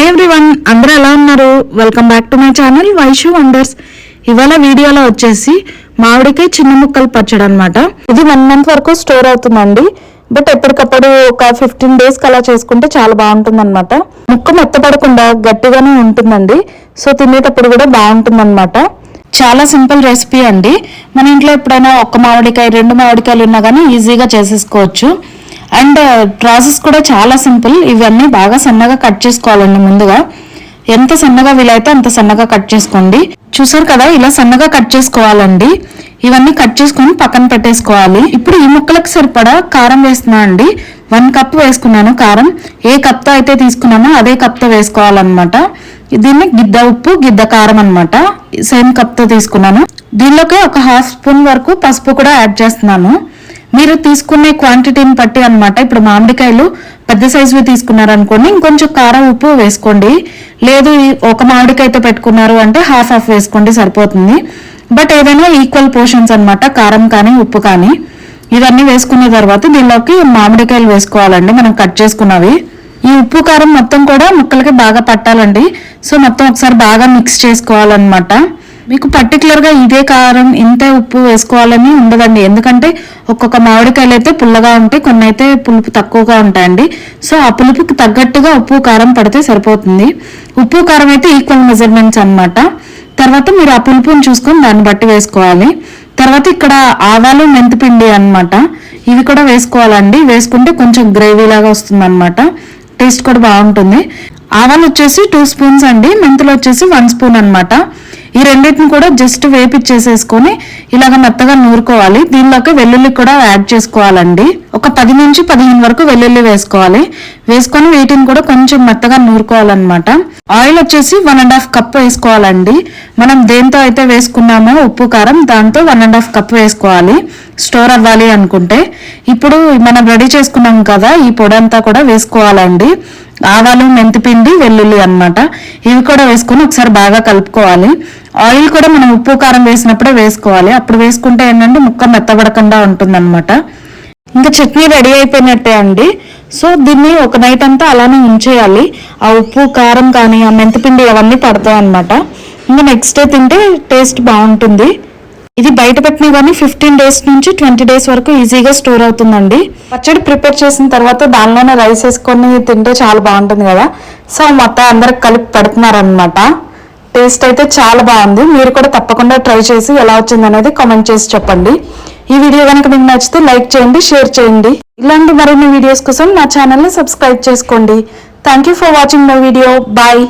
Hi everyone అందరూ ఎలా ఉన్నారు? Welcome back to my channel Vaishu wonders ఇవాళ వీడియోలో వచ్చేసి మామిడికాయ చిన్న ముక్కలు పచ్చడి అనమాట ఇది వన్ మంత్ వరకు స్టోర్ అవుతుందండి. బట్ ఎప్పటికప్పుడు ఒక ఫిఫ్టీన్ డేస్ అలా చేసుకుంటే చాలా బాగుంటుంది అనమాట ముక్క మెత్తపడకుండా గట్టిగానే ఉంటుందండి. సో తినేటప్పుడు కూడా బాగుంటుంది అనమాట చాలా సింపుల్ రెసిపీ అండి. మన ఇంట్లో ఎప్పుడైనా ఒక్క మామిడికాయ రెండు మామిడికాయలు ఉన్నా కానీ ఈజీగా చేసేసుకోవచ్చు. అండ్ ప్రాసెస్ uh, కూడా చాలా సింపుల్. ఇవన్నీ బాగా సన్నగా కట్ చేసుకోవాలండి ముందుగా. ఎంత సన్నగా వీలైతే అంత సన్నగా కట్ చేసుకోండి. చూసారు కదా ఇలా సన్నగా కట్ చేసుకోవాలండి. ఇవన్నీ కట్ చేసుకొని పక్కన పెట్టేసుకోవాలి. ఇప్పుడు ఈ ముక్కలకు సరిపడా కారం వేస్తున్నా అండి. వన్ కప్ వేసుకున్నాను కారం. ఏ కప్తో అయితే తీసుకున్నామో అదే కప్తో వేసుకోవాలన్నమాట. దీన్ని గిద్ద ఉప్పు గిద్ద కారం అనమాట సేమ్ కప్తో తీసుకున్నాను. దీనిలోకి ఒక హాఫ్ స్పూన్ వరకు పసుపు కూడా యాడ్ చేస్తున్నాను. మీరు తీసుకునే క్వాంటిటీని బట్టి అనమాట ఇప్పుడు మామిడికాయలు పెద్ద సైజువి తీసుకున్నారనుకోండి ఇంకొంచెం కారం ఉప్పు వేసుకోండి. లేదు ఒక మామిడికాయతో పెట్టుకున్నారు అంటే హాఫ్ హాఫ్ వేసుకోండి సరిపోతుంది. బట్ ఏదైనా ఈక్వల్ పోర్షన్స్ అనమాట కారం కానీ ఉప్పు కానీ. ఇవన్నీ వేసుకున్న తర్వాత దీనిలోకి మామిడికాయలు వేసుకోవాలండి మనం కట్ చేసుకున్నవి. ఈ ఉప్పు కారం మొత్తం కూడా ముక్కలకి బాగా పట్టాలండి. సో మొత్తం ఒకసారి బాగా మిక్స్ చేసుకోవాలన్నమాట. మీకు పర్టికులర్గా ఇదే కారం ఇంతే ఉప్పు వేసుకోవాలని ఉండదండి. ఎందుకంటే ఒక్కొక్క మామిడికాయలు అయితే పుల్లగా ఉంటాయి కొన్ని అయితే పులుపు తక్కువగా ఉంటాయండి. సో ఆ పులుపుకి తగ్గట్టుగా ఉప్పు కారం పడితే సరిపోతుంది. ఉప్పు కారం అయితే ఈక్వల్ మెజర్మెంట్స్ అన్నమాట. తర్వాత మీరు ఆ పులుపుని చూసుకొని దాన్ని బట్టి వేసుకోవాలి. తర్వాత ఇక్కడ ఆవాలు మెంతిపిండి అన్నమాట. ఇవి కూడా వేసుకోవాలండి. వేసుకుంటే కొంచెం గ్రేవీ లాగా వస్తుంది టేస్ట్ కూడా బాగుంటుంది. ఆవాలు వచ్చేసి టూ స్పూన్స్ అండి. మెంతులు వచ్చేసి వన్ స్పూన్ అనమాట ఈ రెండింటిని కూడా జస్ట్ వేపిచ్చేసేసుకొని ఇలాగ మెత్తగా నూరుకోవాలి. దీనిలోకి వెల్లుల్లి కూడా యాడ్ చేసుకోవాలండి. ఒక పది నుంచి పదిహేను వరకు వెల్లుల్లి వేసుకోవాలి. వేసుకొని వీటిని కూడా కొంచెం మెత్తగా నూరుకోవాలన్నమాట. ఆయిల్ వచ్చేసి వన్ అండ్ హాఫ్ కప్ వేసుకోవాలండి. మనం దేంతో అయితే వేసుకున్నామో ఉప్పు కారం దాంతో వన్ అండ్ హాఫ్ కప్ వేసుకోవాలి. స్టోర్ అవ్వాలి అనుకుంటే. ఇప్పుడు మనం రెడీ చేసుకున్నాం కదా ఈ పొడి అంతా కూడా వేసుకోవాలండి. ఆవాలు మెంతిపిండి వెల్లుల్లి అన్నమాట. ఇవి కూడా వేసుకొని ఒకసారి బాగా కలుపుకోవాలి. ఆయిల్ కూడా మనం ఉప్పు కారం వేసినప్పుడే వేసుకోవాలి. అప్పుడు వేసుకుంటే ఏంటంటే ముక్క మెత్తబడకుండా ఉంటుందన్నమాట. ఇంకా చట్నీ రెడీ అయిపోయినట్టే అండి. సో దీన్ని ఒక నైట్ అంతా అలానే ఉంచేయాలి. ఆ ఉప్పు కారం కానీ ఆ మెంతిపిండి అవన్నీ పడతాయి అన్నమాట ఇంకా నెక్స్ట్ డే తింటే టేస్ట్ బాగుంటుంది. ఇది బయట పెట్టినా కానీ ఫిఫ్టీన్ డేస్ నుంచి ట్వంటీ డేస్ వరకు ఈజీగా స్టోర్ అవుతుందండి. పచ్చడి ప్రిపేర్ చేసిన తర్వాత దానిలోనే రైస్ వేసుకొని తింటే చాలా బాగుంటుంది కదా. సో మొత్తం అందరికి కలిపి పెడుతున్నారనమాట టేస్ట్ అయితే చాలా బాగుంది. మీరు కూడా తప్పకుండా ట్రై చేసి ఎలా వచ్చింది అనేది కామెంట్ చేసి చెప్పండి. ఈ వీడియో కనుక మీకు నచ్చితే లైక్ చేయండి షేర్ చేయండి. ఇలాంటి మరిన్ని వీడియోస్ కోసం నా ఛానల్ని సబ్స్క్రైబ్ చేసుకోండి. Thank you for watching my video bye